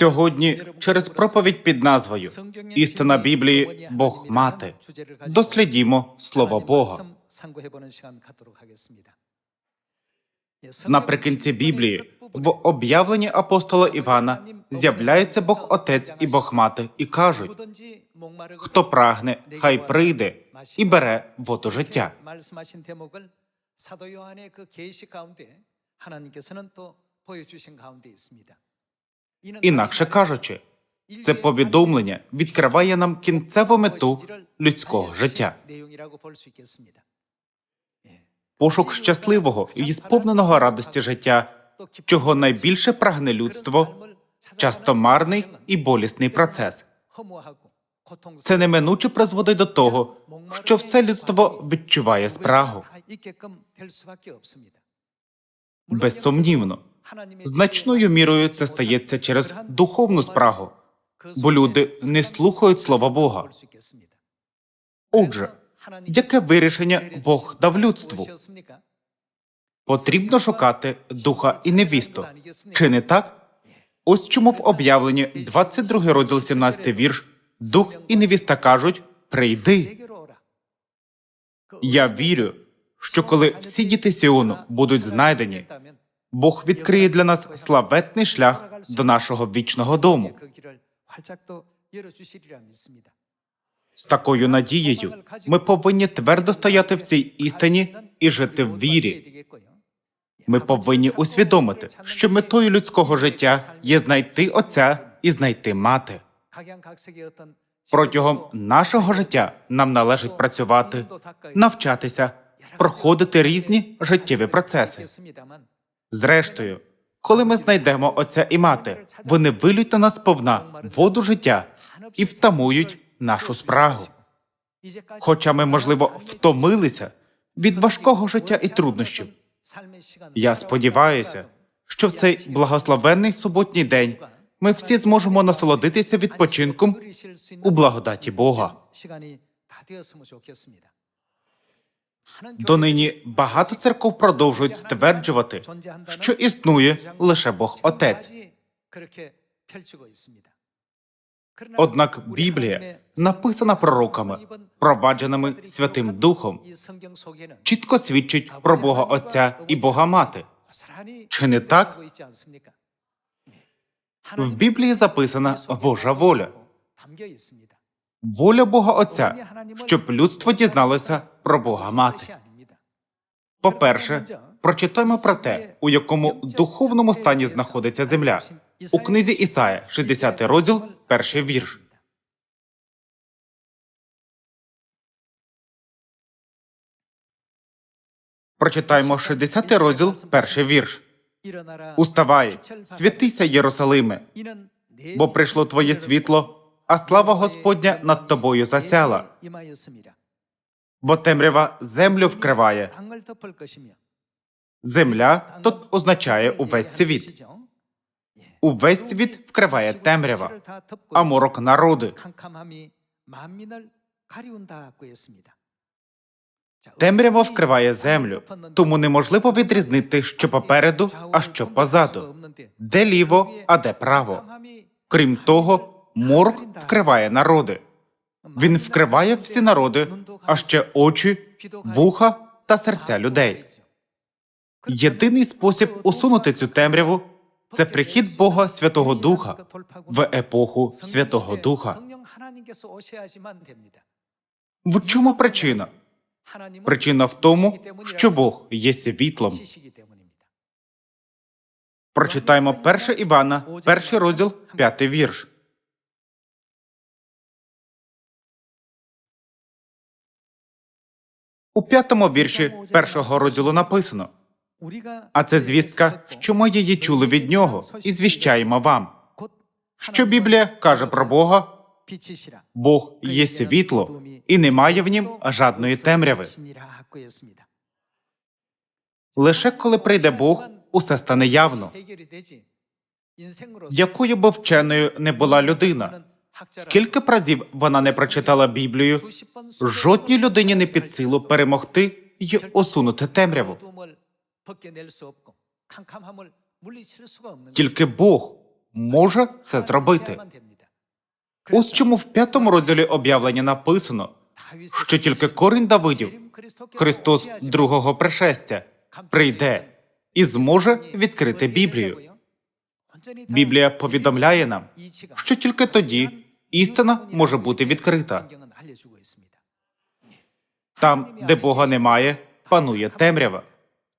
Сьогодні через проповідь під назвою Істина Біблії Бог мати. Дослідімо Слово Бога. Наприкінці Біблії в об'явленні апостола Івана з'являється Бог Отець і Бог Мати і кажуть: хто прагне, хай прийде і бере воду життя. 말씀하신 대목을 사도 요한의 그 계시 가운데 하나님께서는 또 보여주신 가운데 있습니다. Інакше кажучи, це повідомлення відкриває нам кінцеву мету людського життя. Пошук щасливого і сповненого радості життя, чого найбільше прагне людство, часто марний і болісний процес. Це неминуче призводить до того, що все людство відчуває спрагу безсумнівно значною мірою це стається через духовну спрагу, бо люди не слухають слова Бога. Отже, яке вирішення Бог дав людству? Потрібно шукати духа і невісту. Чи не так? Ось чому в об'явленні 22 розділ 17 вірш Дух і невіста кажуть Прийди. Я вірю, що коли всі діти Сіону будуть знайдені, Бог відкриє для нас славетний шлях до нашого вічного дому. З такою надією ми повинні твердо стояти в цій істині і жити в вірі. Ми повинні усвідомити, що метою людського життя є знайти отця і знайти мати. Протягом нашого життя нам належить працювати, навчатися, проходити різні життєві процеси. Зрештою, коли ми знайдемо отця і мати, вони вилють на нас повна воду життя і втамують нашу спрагу. Хоча ми, можливо, втомилися від важкого життя і труднощів. Я сподіваюся, що в цей благословенний суботній день ми всі зможемо насолодитися відпочинком у благодаті Бога. Донині багато церков продовжують стверджувати, що існує лише Бог Отець. Однак Біблія, написана пророками, провадженими Святим Духом, чітко свідчить про Бога Отця і Бога Мати. Чи не так? В Біблії записана Божа воля. Воля Бога Отця, щоб людство дізналося про Бога Мати. По-перше, прочитаємо про те, у якому духовному стані знаходиться земля. У книзі Ісая, 60 розділ, перший вірш. Прочитаємо 60 розділ, перший вірш. Уставай, святися, Єрусалиме, бо прийшло твоє світло, а слава Господня над тобою засяла, бо темрява землю вкриває. Земля тут означає увесь світ. Увесь світ вкриває темрява, а морок народи. Темрява вкриває землю, тому неможливо відрізнити, що попереду, а що позаду, де ліво, а де право. Крім того, морок вкриває народи. Він вкриває всі народи, а ще очі, вуха та серця людей. Єдиний спосіб усунути цю темряву це прихід Бога Святого Духа в епоху Святого Духа. В чому причина? Причина в тому, що Бог є світлом. Прочитаємо 1 Івана, перший розділ, п'ятий вірш. У п'ятому вірші першого розділу написано: а це звістка, що ми її чули від нього, і звіщаємо вам. Що Біблія каже про Бога? Бог є світло, і немає в нім жадної темряви. Лише коли прийде Бог, усе стане явно. Якою би вченою не була людина, скільки разів вона не прочитала Біблію, жодній людині не під силу перемогти й усунути темряву. Тільки Бог може це зробити. Ось чому в п'ятому розділі об'явлення написано, що тільки корінь Давидів, Христос другого пришестя, прийде і зможе відкрити Біблію. Біблія повідомляє нам, що тільки тоді істина може бути відкрита. Там, де Бога немає, панує темрява.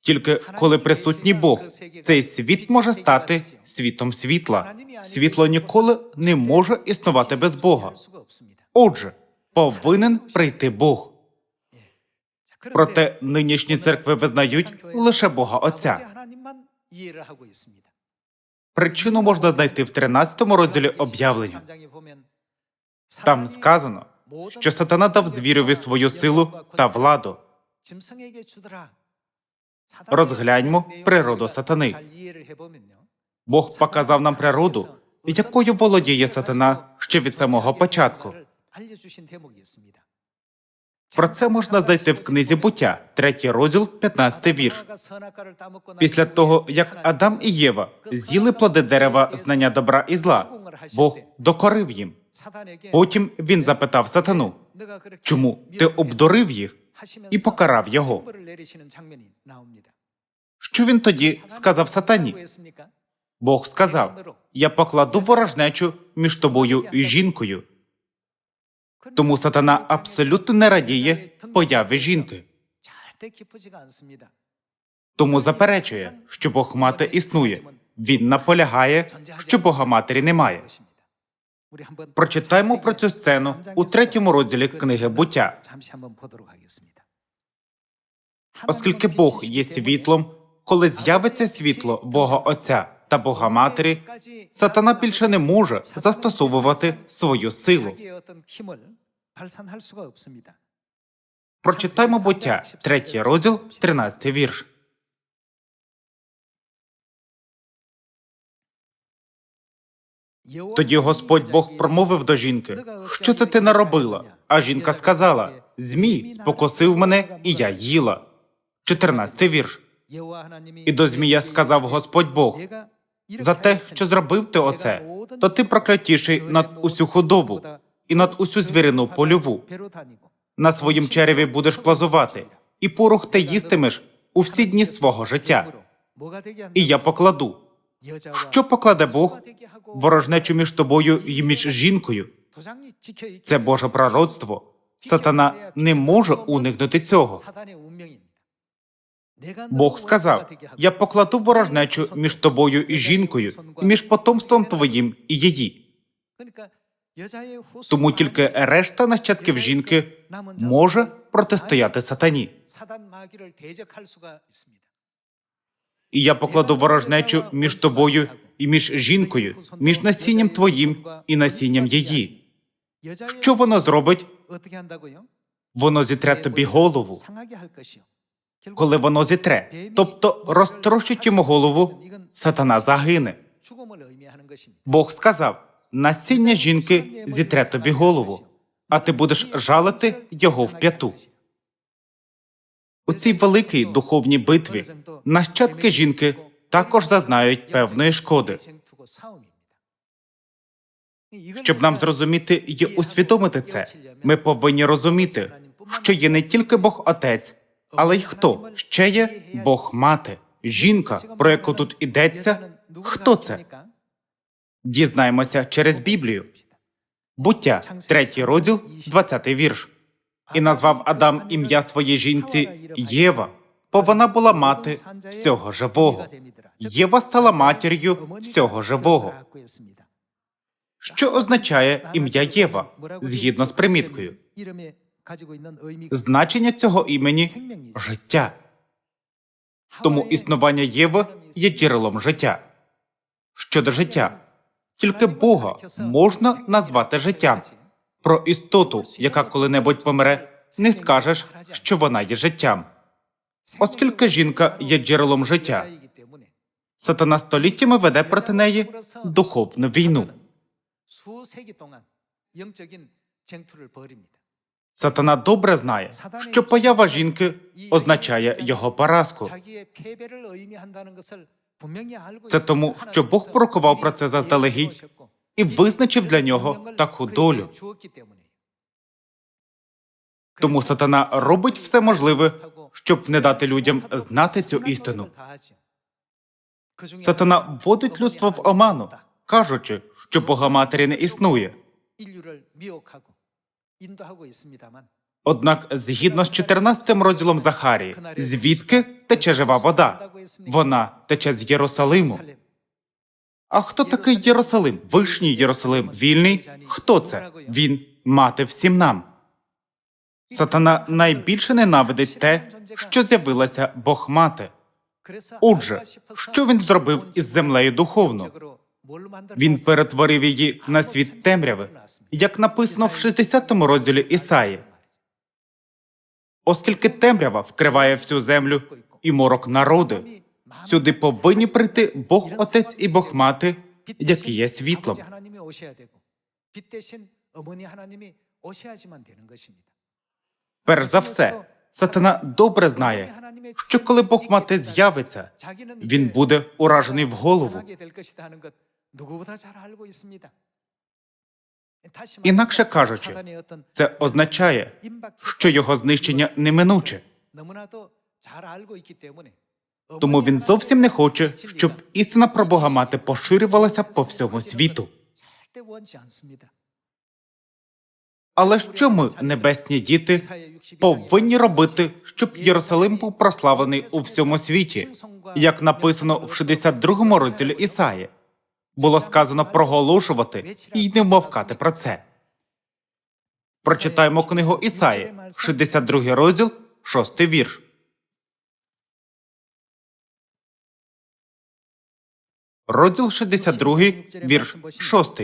Тільки коли присутній Бог, цей світ може стати світом світла. Світло ніколи не може існувати без Бога. Отже, повинен прийти Бог. Проте нинішні церкви визнають лише Бога Отця. Причину можна знайти в 13 розділі об'явлення. Там сказано, що сатана дав звірові свою силу та владу. Розгляньмо природу сатани. Бог показав нам природу, якою володіє сатана ще від самого початку. Про це можна знайти в книзі буття, третій розділ, 15 вірш. Після того, як Адам і Єва з'їли плоди дерева знання добра і зла, Бог докорив їм. Потім він запитав сатану, чому ти обдурив їх і покарав його? Що він тоді сказав сатані? Бог сказав: Я покладу ворожнечу між тобою і жінкою. Тому сатана абсолютно не радіє появі жінки. Тому заперечує, що Бог мати існує. Він наполягає, що Бога матері немає. Прочитаймо про цю сцену у третьому розділі книги буття. Оскільки Бог є світлом, коли з'явиться світло Бога Отця та Бога Матері, сатана більше не може застосовувати свою силу. Прочитаймо буття, третій розділ, 13 вірш. Тоді Господь Бог промовив до жінки: Що це ти наробила? А жінка сказала: Змій спокусив мене, і я їла. 14 вірш. І до змія сказав Господь Бог: за те, що зробив ти оце, то ти проклятіший над усю худобу і над усю звірину польову. На своїм череві будеш плазувати, і порох ти їстимеш у всі дні свого життя. І я покладу. Що покладе Бог? Ворожнечу між тобою і між жінкою. Це Боже пророцтво. Сатана не може уникнути цього. Бог сказав: Я покладу ворожнечу між тобою і жінкою, між потомством твоїм і її. Тому тільки решта нащадків жінки може протистояти сатані. І я покладу ворожнечу між тобою і між жінкою, між насінням твоїм і насінням її. Що воно зробить? Воно зітре тобі голову. Коли воно зітре, тобто розтрощить йому голову, сатана загине. Бог сказав: насіння жінки зітре тобі голову, а ти будеш жалити його в п'яту. У цій великій духовній битві нащадки жінки також зазнають певної шкоди. Щоб нам зрозуміти і усвідомити це, ми повинні розуміти, що є не тільки Бог Отець, але й хто ще є Бог Мати, жінка, про яку тут ідеться. Хто це? Дізнаємося через Біблію. Буття, третій розділ, 20 вірш. І назвав Адам ім'я своїй жінці Єва, бо вона була мати всього живого. Єва стала матір'ю всього живого. Що означає ім'я Єва згідно з приміткою? Значення цього імені життя. Тому існування Єви є джерелом життя. Щодо життя, тільки Бога можна назвати життям. Про істоту, яка коли-небудь помре, не скажеш, що вона є життям. Оскільки жінка є джерелом життя, сатана століттями веде проти неї духовну війну. Сатана добре знає, що поява жінки означає його поразку. Це тому, що Бог пророкував про це заздалегідь і визначив для нього таку долю. Тому сатана робить все можливе, щоб не дати людям знати цю істину. Сатана вводить людство в оману, кажучи, що Бога Матері не існує. Однак, згідно з 14 розділом Захарії, звідки тече жива вода? Вона тече з Єрусалиму. А хто такий Єрусалим? Вишній Єрусалим, вільний? Хто це? Він мати всім нам. Сатана найбільше ненавидить те, що з'явилася Бог мати. Отже, що він зробив із землею духовно? Він перетворив її на світ темряви, як написано в 60 розділі Ісаї. Оскільки темрява вкриває всю землю і морок народи, сюди повинні прийти Бог Отець і Бог Мати, які є світлом. Перш за все, сатана добре знає, що коли Бог Мати з'явиться, він буде уражений в голову. Інакше кажучи, Це означає, що його знищення неминуче. Тому він зовсім не хоче, щоб істина про Бога Мати поширювалася по всьому світу. Але що ми, небесні діти, повинні робити, щоб Єрусалим був прославлений у всьому світі, як написано в 62 розділі Ісаї? Було сказано проголошувати і не вмовкати про це. Прочитаємо книгу Ісаї, 62 розділ, 6 вірш. Розділ 62, вірш 6.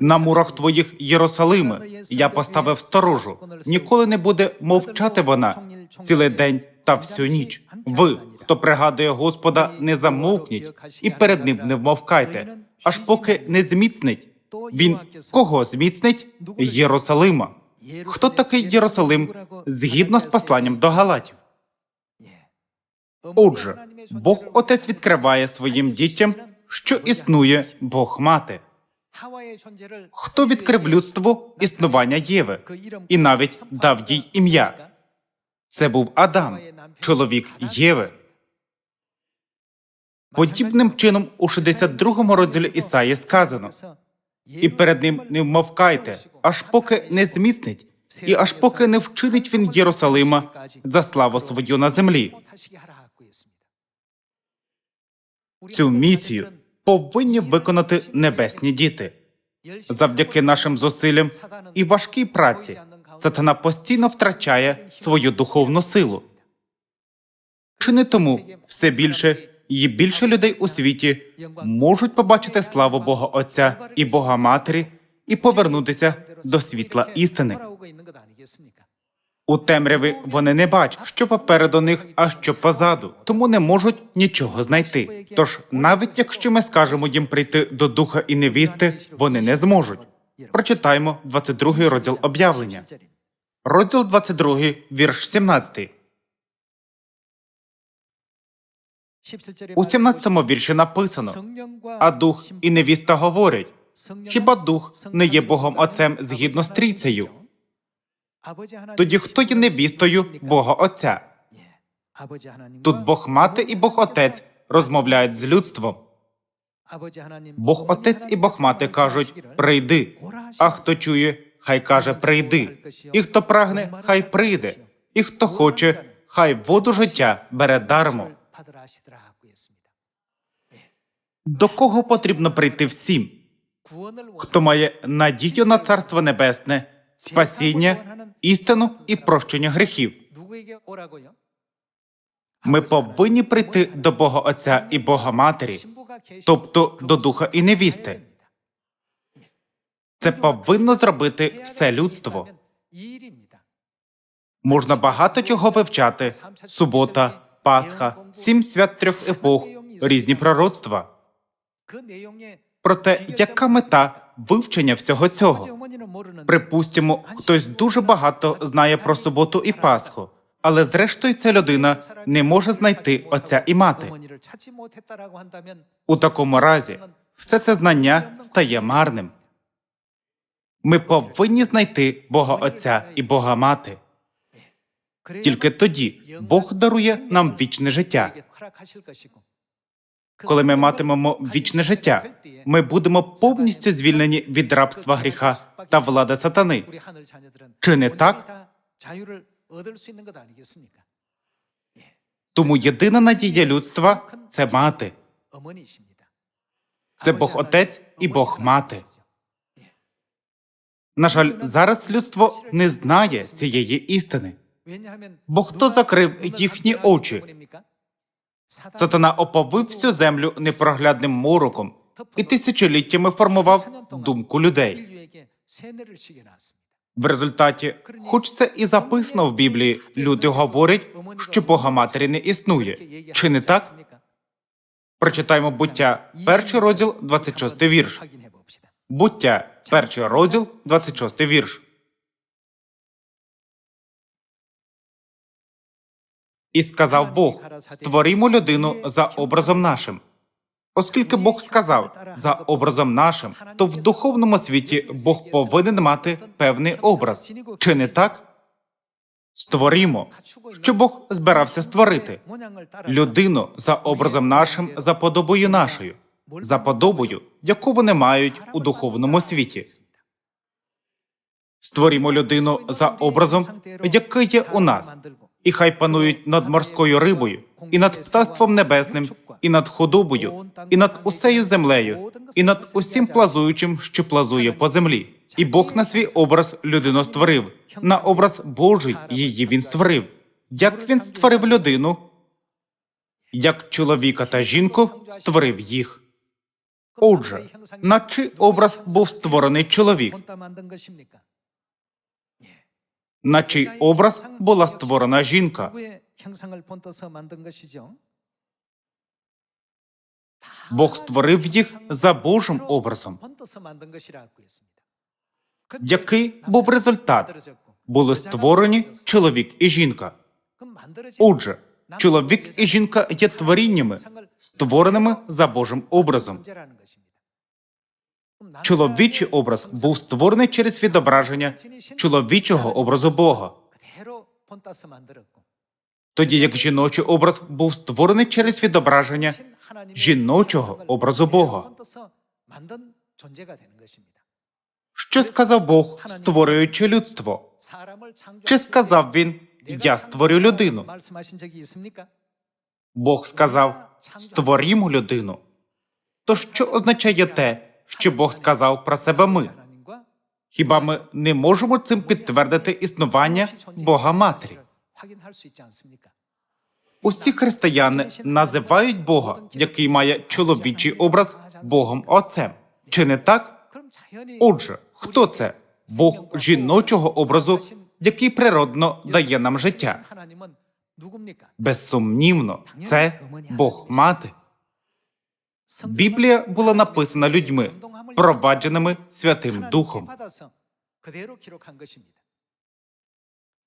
На мурах твоїх Єрусалиме я поставив сторожу. Ніколи не буде мовчати вона цілий день та всю ніч. Ви, хто пригадує Господа, не замовкніть і перед ним не вмовкайте, аж поки не зміцнить. Він кого зміцнить? Єрусалима. Хто такий Єрусалим згідно з посланням до Галатів? Отже, Бог Отець відкриває своїм дітям, що існує Бог Мати. Хто відкрив людству існування Єви і навіть дав їй ім'я? Це був Адам, чоловік Єви. Подібним чином у 62 розділі Ісаї сказано і перед ним не вмовкайте, аж поки не зміцнить, і аж поки не вчинить він Єрусалима за славу свою на землі. Цю місію повинні виконати небесні діти. Завдяки нашим зусиллям і важкій праці сатана постійно втрачає свою духовну силу. Чи не тому все більше і більше людей у світі можуть побачити славу Бога Отця і Бога Матері і повернутися до світла істини? У темряві вони не бачать, що попереду них, а що позаду, тому не можуть нічого знайти. Тож, навіть якщо ми скажемо їм прийти до духа і невісти, вони не зможуть. Прочитаємо 22 розділ об'явлення. Розділ 22, вірш 17. У 17 вірші написано: А дух і невіста говорять: хіба дух не є Богом Отцем згідно з трійцею? Тоді хто є невістою Бога Отця? Тут Бог Мати і Бог Отець розмовляють з людством. Бог Отець і Бог Мати кажуть прийди. А хто чує, хай каже прийди. І хто прагне, хай прийде. І хто хоче, хай воду життя бере дармо. До кого потрібно прийти всім? Хто має надію на Царство Небесне, спасіння, істину і прощення гріхів? Ми повинні прийти до Бога Отця і Бога Матері, тобто до Духа і невісти. Це повинно зробити все людство. Можна багато чого вивчати: субота, Пасха, сім свят трьох епох, різні пророцтва. Проте, яка мета вивчення всього цього? Припустимо, хтось дуже багато знає про суботу і Пасху, але зрештою ця людина не може знайти отця і мати. У такому разі все це знання стає марним. Ми повинні знайти Бога Отця і Бога Мати. Тільки тоді Бог дарує нам вічне життя. Коли ми матимемо вічне життя, ми будемо повністю звільнені від рабства гріха та влади сатани. Чи не так? Тому єдина надія людства це мати. Це Бог Отець і Бог Мати. На жаль, зараз людство не знає цієї істини. Бо хто закрив їхні очі? Сатана оповив всю землю непроглядним мороком і тисячоліттями формував думку людей. В результаті, хоч це і записано в Біблії, люди говорять, що Бога Матері не існує. Чи не так? Прочитаємо буття, перший розділ, 26 вірш. Буття, перший розділ, 26 вірш. І сказав Бог: створімо людину за образом нашим. Оскільки Бог сказав за образом нашим, то в духовному світі Бог повинен мати певний образ. Чи не так? Створімо, що Бог збирався створити людину за образом нашим, за подобою нашою, за подобою, яку вони мають у духовному світі. Створімо людину за образом, який є у нас, і хай панують над морською рибою, і над птаством небесним, і над худобою, і над усею землею, і над усім плазуючим, що плазує по землі. І Бог на свій образ людину створив, на образ Божий її він створив. Як він створив людину, як чоловіка та жінку створив їх. Отже, на чий образ був створений чоловік? На чий образ була створена жінка? Бог створив їх за Божим образом. Який був результат? Були створені чоловік і жінка. Отже, чоловік і жінка є творіннями, створеними за Божим образом. Чоловічий образ був створений через відображення чоловічого образу Бога, тоді як жіночий образ був створений через відображення жіночого образу Бога. Що сказав Бог, створюючи людство? Чи сказав він Я створю людину? Бог сказав Створімо людину. То що означає те, що Бог сказав про себе ми? Хіба ми не можемо цим підтвердити існування Бога Матері? Усі християни називають Бога, який має чоловічий образ Богом Отцем. Чи не так? Отже, хто це? Бог жіночого образу, який природно дає нам життя. Безсумнівно, це Бог Мати. Біблія була написана людьми, провадженими Святим Духом.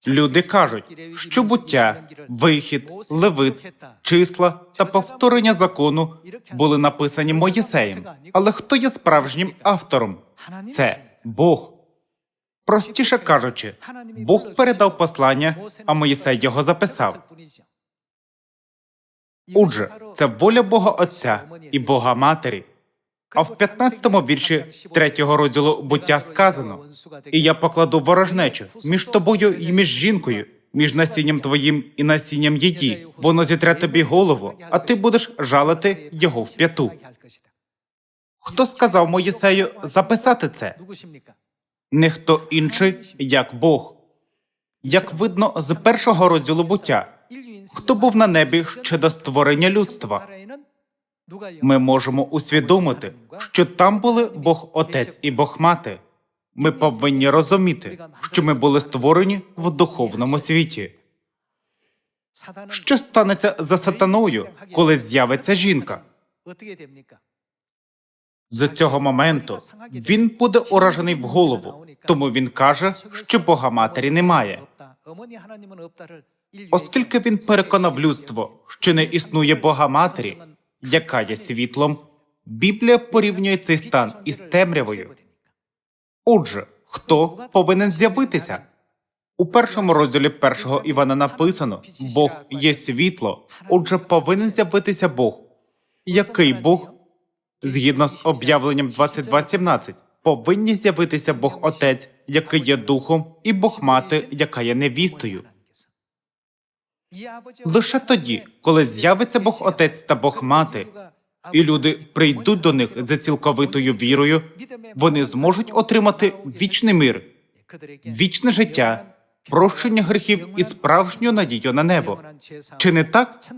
Люди кажуть, що буття, вихід, левит, числа та повторення закону були написані Моїсеєм. Але хто є справжнім автором? Це Бог. Простіше кажучи, Бог передав послання, а Моїсей його записав. Отже, це воля Бога Отця і Бога Матері. А в 15-му вірші третього розділу буття сказано: І я покладу ворожнечу між тобою і між жінкою, між насінням твоїм і насінням її. Воно зітре тобі голову, а ти будеш жалити його в п'яту. Хто сказав Моїсею записати це? Не хто інший, як Бог. Як видно з першого розділу буття, хто був на небі ще до створення людства. Ми можемо усвідомити, що там були Бог Отець і Бог Мати. Ми повинні розуміти, що ми були створені в духовному світі. Що станеться за сатаною, коли з'явиться жінка? З цього моменту він буде уражений в голову, тому він каже, що Бога Матері немає. Оскільки він переконав людство, що не існує Бога Матері, яка є світлом, Біблія порівнює цей стан із темрявою. Отже, хто повинен з'явитися? У першому розділі першого Івана написано: Бог є світло, отже, повинен з'явитися Бог. Який Бог? Згідно з об'явленням 22.17, повинні з'явитися Бог Отець, який є духом, і Бог Мати, яка є невістою. Лише тоді, коли з'явиться Бог Отець та Бог Мати, і люди прийдуть до них за цілковитою вірою, вони зможуть отримати вічний мир, вічне життя, прощення гріхів і справжню надію на небо. Чи не так?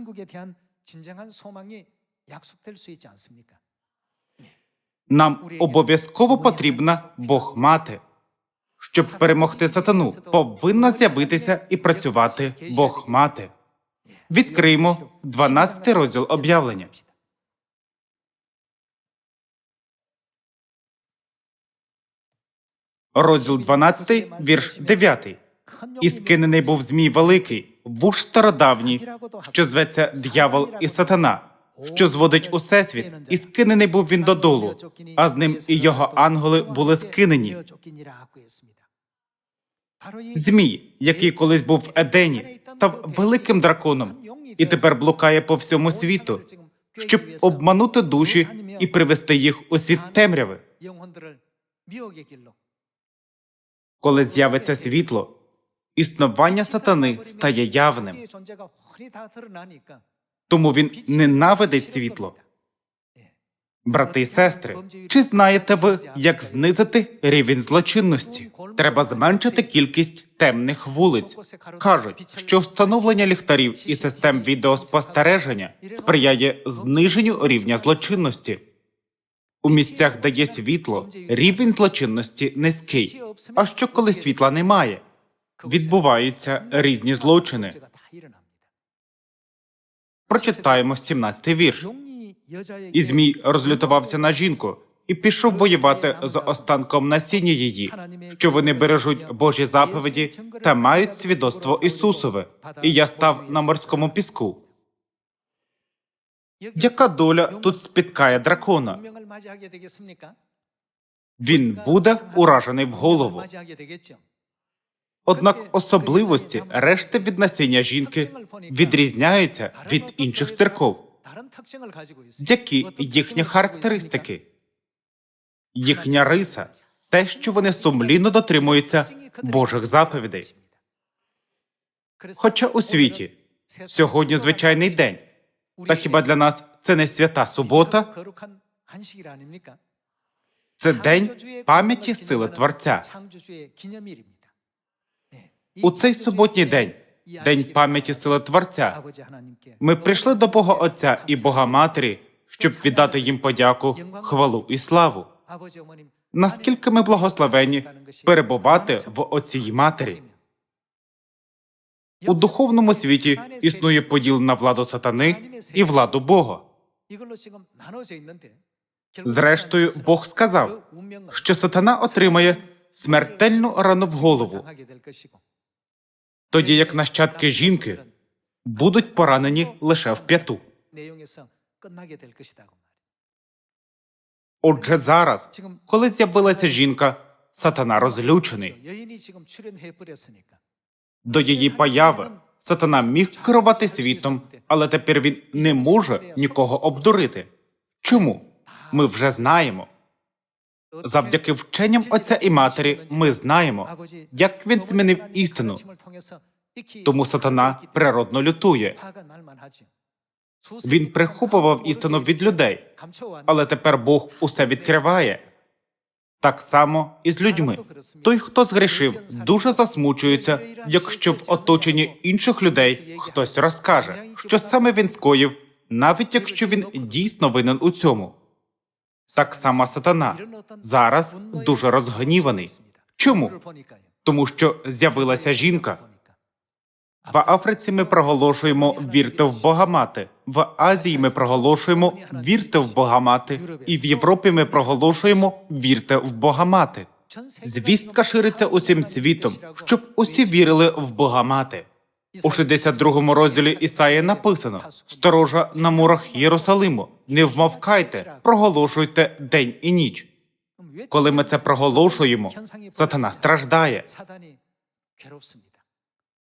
Нам обов'язково потрібна Бог Мати. Щоб перемогти сатану, повинна з'явитися і працювати Бог Мати. Відкриємо 12 розділ об'явлення. Розділ 12, вірш 9. І скинений був змій великий, вуж стародавній, що зветься дьявол і сатана, що зводить усесвіт, і скинений був він додолу, а з ним і його ангели були скинені. Змій, який колись був в Едені, став великим драконом і тепер блукає по всьому світу, щоб обманути душі і привести їх у світ темряви. Коли з'явиться світло, існування сатани стає явним, тому він ненавидить світло. Брати і сестри, чи знаєте ви, як знизити рівень злочинності? Треба зменшити кількість темних вулиць. Кажуть, що встановлення ліхтарів і систем відеоспостереження сприяє зниженню рівня злочинності. У місцях, де є світло, рівень злочинності низький. А що коли світла немає? Відбуваються різні злочини. Прочитаємо 17-й вірш. І Змій розлютувався на жінку і пішов воювати з останком насіння її, що вони бережуть Божі заповіді та мають свідоцтво Ісусове. І я став на морському піску. Яка доля тут спіткає дракона? Він буде уражений в голову. Однак особливості решти від насіння жінки відрізняються від інших церков. Які їхні характеристики? Їхня риса те, що вони сумлінно дотримуються Божих заповідей. Хоча у світі сьогодні звичайний день, та хіба для нас це не свята субота? Це день пам'яті сили Творця. У цей суботній день, день пам'яті сили Творця, ми прийшли до Бога Отця і Бога Матері, щоб віддати їм подяку, хвалу і славу. Наскільки ми благословені перебувати в оцій матері? У духовному світі існує поділ на владу сатани і владу Бога. Зрештою, Бог сказав, що сатана отримає смертельну рану в голову, тоді як нащадки жінки будуть поранені лише в п'яту. Отже, зараз, коли з'явилася жінка, сатана розлючений. До її появи сатана міг керувати світом, але тепер він не може нікого обдурити. Чому? Ми вже знаємо. Завдяки вченням отця і матері ми знаємо, як він змінив істину. Тому сатана природно лютує. Він приховував істину від людей, але тепер Бог усе відкриває. Так само і з людьми. Той, хто згрішив, дуже засмучується, якщо в оточенні інших людей хтось розкаже, що саме він скоїв, навіть якщо він дійсно винен у цьому. Так само сатана зараз дуже розгніваний. Чому? Тому що з'явилася жінка. В Африці ми проголошуємо вірте в Бога мати. В Азії ми проголошуємо вірте в Бога мати. І в Європі ми проголошуємо вірте в Бога мати. Звістка шириться усім світом, щоб усі вірили в Бога мати. У 62 розділі Ісаї написано: Сторожа на мурах Єрусалиму, не вмовкайте, проголошуйте день і ніч. Коли ми це проголошуємо, сатана страждає.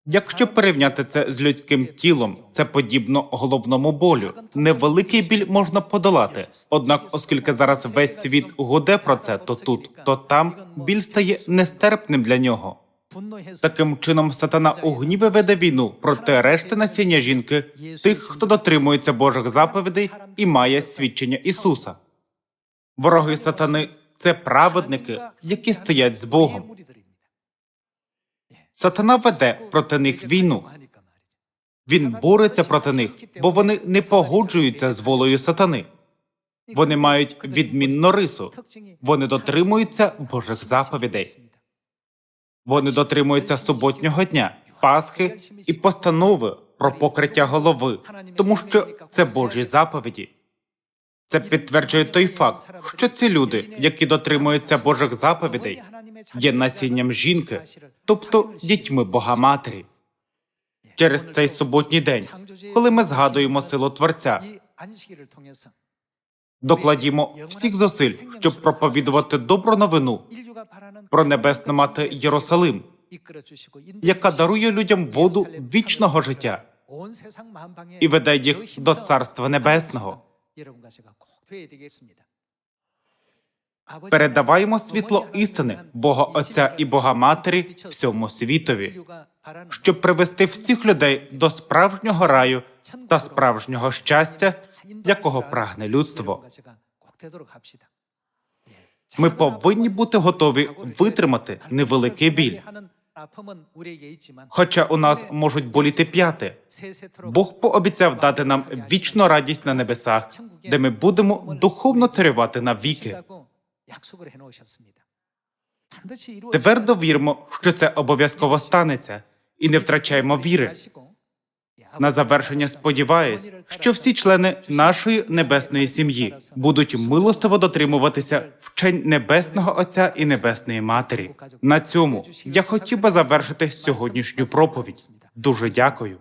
Якщо порівняти це з людським тілом, це подібно головному болю. Невеликий біль можна подолати. Однак, оскільки зараз весь світ гуде про це, то тут, то там біль стає нестерпним для нього. Таким чином, сатана у гніві веде війну проти решти насіння жінки, тих, хто дотримується Божих заповідей і має свідчення Ісуса. Вороги сатани це праведники, які стоять з Богом. Сатана веде проти них війну. Він бореться проти них, бо вони не погоджуються з волею сатани. Вони мають відмінну рису. Вони дотримуються Божих заповідей. Вони дотримуються суботнього дня, Пасхи і постанови про покриття голови, тому що це Божі заповіді. Це підтверджує той факт, що ці люди, які дотримуються Божих заповідей, є насінням жінки, тобто дітьми Бога Матері. Через цей суботній день, коли ми згадуємо силу Творця, докладімо всіх зусиль, щоб проповідувати добру новину про небесну мати Єрусалим, яка дарує людям воду вічного життя і веде їх до Царства Небесного. Передаваємо світло істини Бога Отця і Бога Матері всьому світові, щоб привести всіх людей до справжнього раю та справжнього щастя, якого прагне людство. Ми повинні бути готові витримати невеликий біль. Хоча у нас можуть боліти п'яти, Бог пообіцяв дати нам вічну радість на небесах, де ми будемо духовно царювати навіки. Твердо віримо, що це обов'язково станеться, і не втрачаємо віри. На завершення сподіваюсь, що всі члени нашої небесної сім'ї будуть милостиво дотримуватися вчень небесного Отця і Небесної Матері. На цьому я хотів би завершити сьогоднішню проповідь. Дуже дякую.